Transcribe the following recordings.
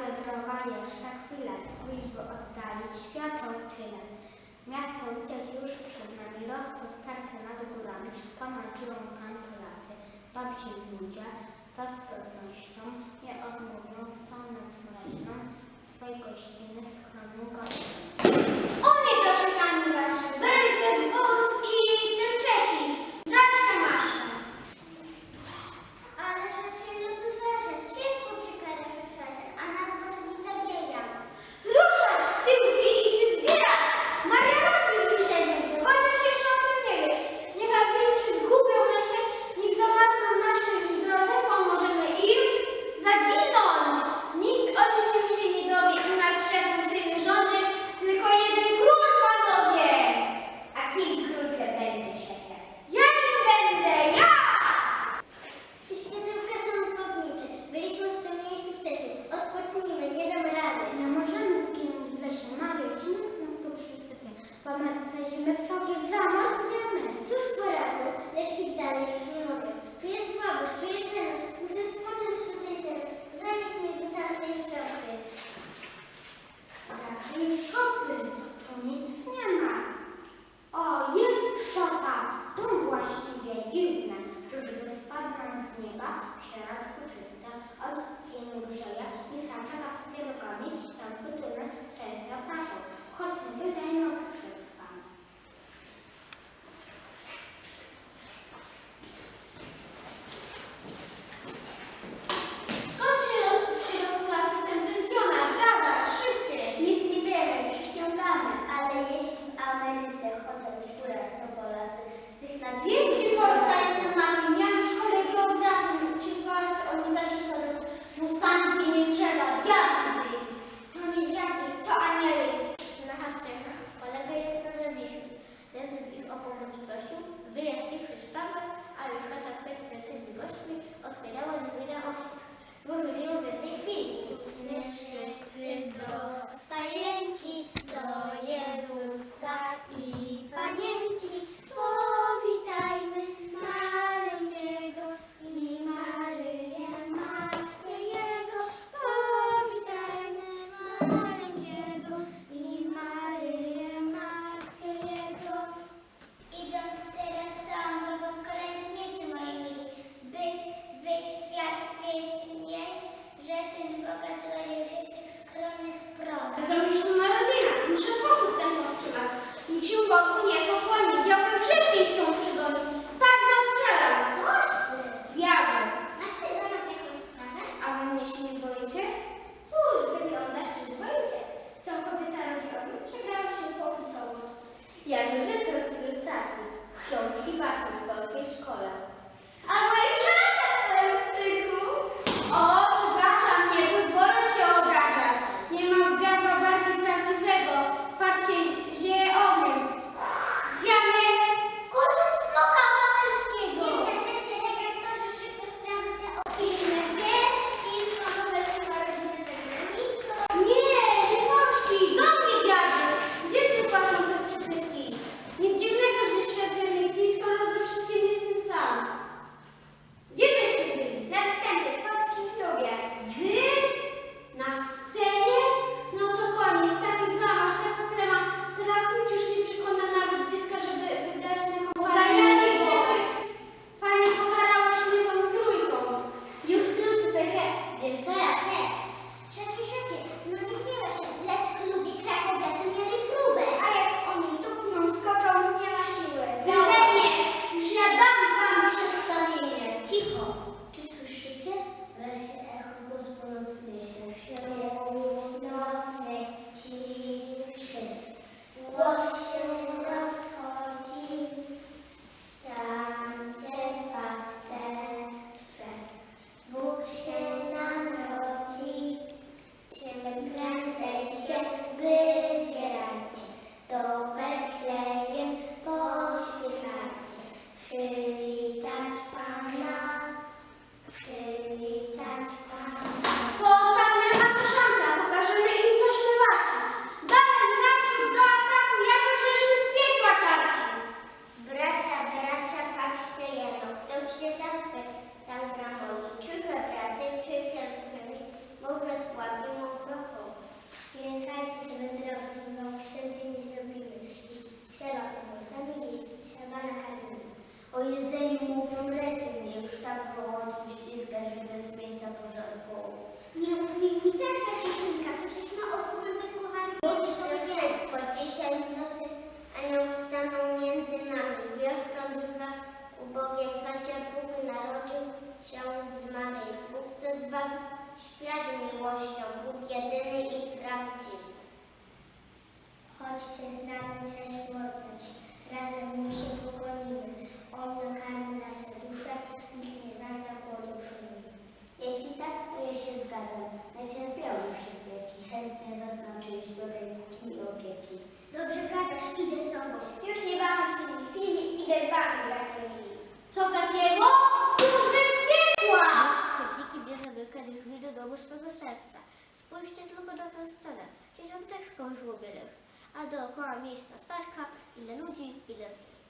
wędrowanieżka chwila spójrz, bo oddali światło tyle. Miasto widać już przed nami, rozpostarkę nad górami, ponaczyłą pan Polacy, babci ludzie, to z pewnością nie odmówią co zbawi świat miłością, Bóg jedyny i prawdziwy. Chodźcie z nami coś oddać, razem mu się. Drzwi do domu swego serca. Spójrzcie tylko na tę scenę. Gdzie tam też kogoś. A dookoła miejsca Staśka, ile ludzi, ile zwierząt.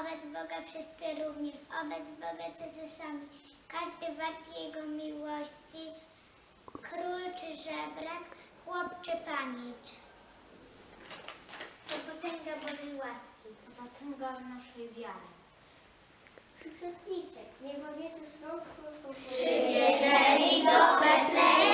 Obec Boga wszyscy równi, obec Boga tacy sami. Każdy wart Jego miłości, król czy żebrak, chłop czy panicz. To potęga Bożej łaski. Potęga naszej wiary. Krzyknijcie, niech Wam Jezus rąk Przybierzeli do Betlejem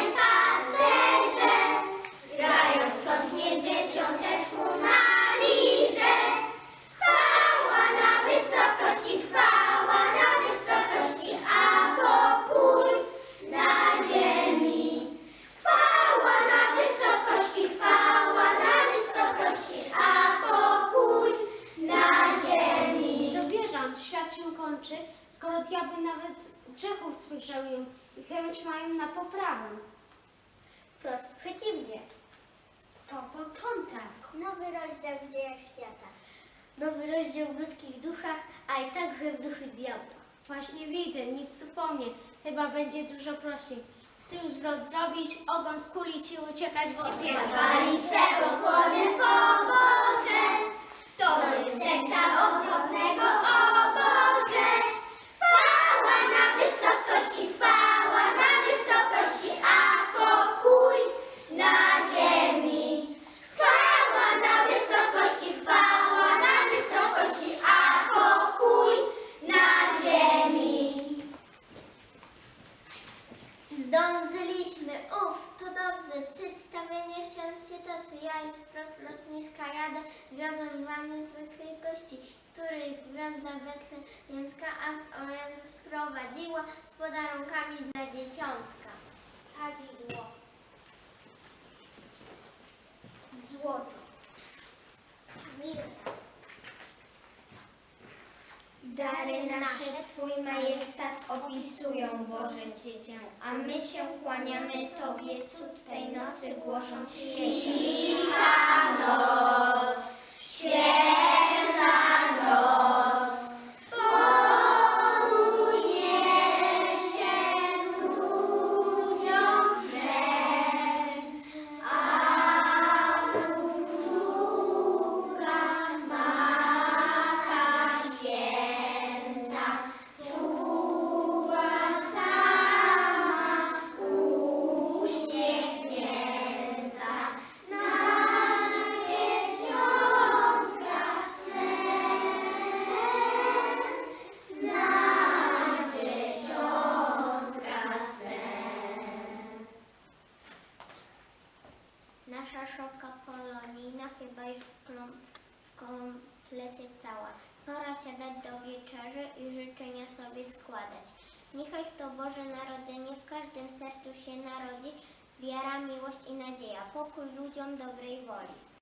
poprawę. Wprost przeciwnie. To początek. Nowy rozdział w dziejach świata. Nowy rozdział w ludzkich duszach, a i także w duszy diabła. Właśnie widzę, nic tu po mnie. Chyba będzie dużo prościej. W tył zwrot zrobić, ogon skulić i uciekać w. Pali po się toczy. Ja i wprost lotniska jadę, wiodąc wami zwykłej gości, których gwiazda betlejemska aż o Jezus sprowadziła z podarunkami dla dzieciątka. Kadzidło. Złoto. Mirta. Dary nasze opisują, Boże Dziecię, a my się kłaniamy Tobie, cud tej nocy głosząc Cicha noc, Nasza szopka polonijna chyba już w, klom- w komplecie cała. Pora siadać do wieczerzy i życzenia sobie składać. Niechaj to Boże Narodzenie w każdym sercu się narodzi, wiara, miłość i nadzieja, pokój ludziom dobrej woli.